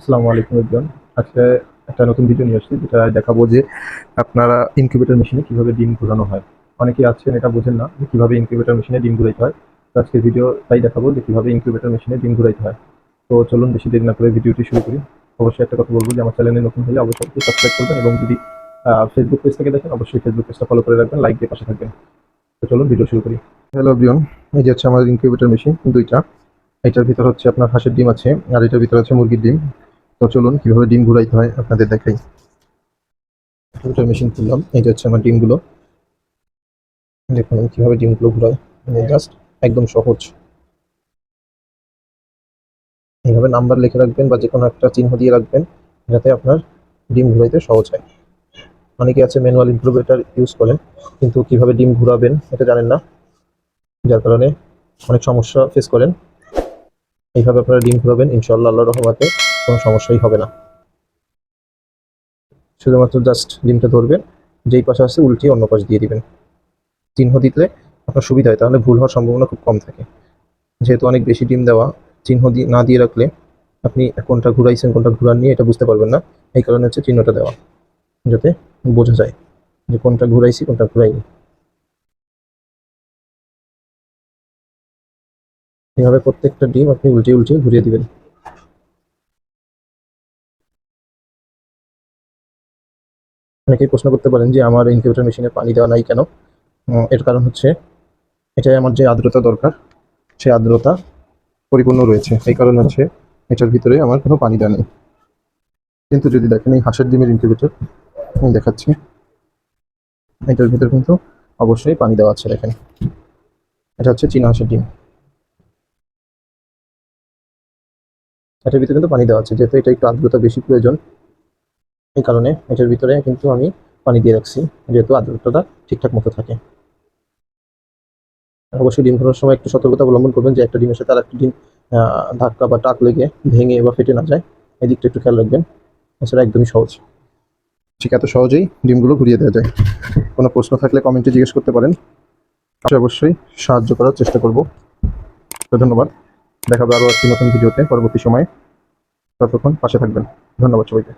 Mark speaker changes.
Speaker 1: আসসালামু আলাইকুম একজন। আজকে একটা নতুন ভিডিও নিয়ে আসছি, যেটা দেখাবো যে আপনারা ইনকিউবেটর মেশিনে কীভাবে ডিম ঘোরানো হয়। অনেকেই আছেন, এটা বোঝেন না যে কীভাবে ইনকিউবেটর মেশিনে ডিম ঘুরাইতে হয়। তো আজকের ভিডিও তাই দেখাবো যে কীভাবে ইনকিউবেটর মেশিনে ডিম ঘুরাইতে হয়। তো চলুন, বেশি দেরি না করে ভিডিওটি শুরু করি। অবশ্যই একটা কথা বলব যে আমার চ্যানেলে নতুন হলে অবশ্যই সাবস্ক্রাইব করবেন এবং যদি ফেসবুক পেজ থেকে দেখেন, অবশ্যই ফেসবুক পেজটা ফলো করে রাখবেন লাইক দিয়ে পাশে থাকবেন। তো চলুন ভিডিও শুরু করি। হ্যালো ব্রিয়ন এই যে হচ্ছে আমাদের ইনকিউবেটর মেশিন দুইটা। এটার ভিতর হচ্ছে আপনার হাঁসের ডিম আছে, আর এটার ভিতর আছে মুরগির ডিম। তো চলুন, কীভাবে ডিম ঘুরাইতে হয় আপনাদের দেখাই। দুটো মেশিন খুললাম যে হচ্ছে আমার ডিমগুলো। দেখুন, কীভাবে ডিমগুলো ঘুরাই জাস্ট একদম সহজ। এইভাবে নাম্বার লিখে রাখবেন বা যে কোনো একটা চিহ্ন দিয়ে রাখবেন, যাতে আপনার ডিম ঘুরাইতে সহজ হয়। অনেকে আছে ম্যানুয়াল ইনক্লুবেটার ইউজ করেন, কিন্তু কীভাবে ডিম ঘুরাবেন এটা জানেন না। যার কারণে অনেক সমস্যা ফেস করেন। এইভাবে আপনারা ডিম ঘুরাবেন ইনশাল্লাহ আল্লাহ রহমাতে। কোনো সমস্যাই হবে না। শুধুমাত্র জাস্ট ডিমটা ধরবেন, যেই পাশে আছে উল্টিয়ে অন্য পাশ দিয়ে দিবেন। চিহ্ন দিতে আপনার সুবিধা হয়, তাহলে ভুল হওয়ার সম্ভাবনা খুব কম থাকে। যেহেতু অনেক বেশি ডিম দেওয়া, চিহ্ন না দিয়ে রাখলে আপনি কোনটা ঘুরাইছেন, কোনটা ঘুরান নিয়ে এটা বুঝতে পারবেন না। এই কারণে হচ্ছে চিহ্নটা দেওয়া, যাতে বোঝা যায় যে কোনটা ঘুরাইছি, কোনটা ঘুরাইনি। এভাবে প্রত্যেকটা ডিম আপনি উল্টিয়ে উল্টিয়ে ঘুরিয়ে দিবেন। অনেকেই প্রশ্ন করতে পারেন যে আমার ইনকিউবেটর মেশিনে পানি দেওয়া নাই কেন? এর কারণ হচ্ছে এটাই আমার যে আর্দ্রতা দরকার, সেই আর্দ্রতা পরিপূর্ণ রয়েছে। এই কারণে হচ্ছে এটার ভিতরে আমার কোনো পানি দেওয়া নেই। কিন্তু যদি দেখেন এই হাঁসের ডিমের ইনকিউবেটর আমি দেখাচ্ছি। এটার ভিতরে কিন্তু অবশ্যই পানি দেওয়া আছে, দেখেন। এটা হচ্ছে চীনা হাঁসের ডিম। এটার ভিতরে কিন্তু পানি দেওয়া আছে, যেহেতু এটা একটু আর্দ্রতা বেশি প্রয়োজন এই কারণে এটার ভিতরে কিন্তু আমি পানি দিয়ে রাখছি, যেহেতু আর্দ্রতাটা ঠিকঠাক মতো থাকে। অবশ্যই ডিম ঘোরার সময় একটু সতর্কতা অবলম্বন করবেন যে একটা ডিমের সাথে আর একটা ডিম ধাক্কা বা টাক লেগে ভেঙে বা ফেটে না যায়, এই দিকটা একটু খেয়াল রাখবেন। এছাড়া একদমই সহজ। ঠিক এত সহজেই ডিমগুলো ঘুরিয়ে দেওয়া যায়। কোনো প্রশ্ন থাকলে কমেন্টে জিজ্ঞেস করতে পারেন। অবশ্যই অবশ্যই সাহায্য করার চেষ্টা করব। তো ধন্যবাদ। দেখাবে আরও একটি নতুন ভিডিওতে পরবর্তী সময়ে। ততক্ষণ পাশে থাকবেন। ধন্যবাদ সবাইকে।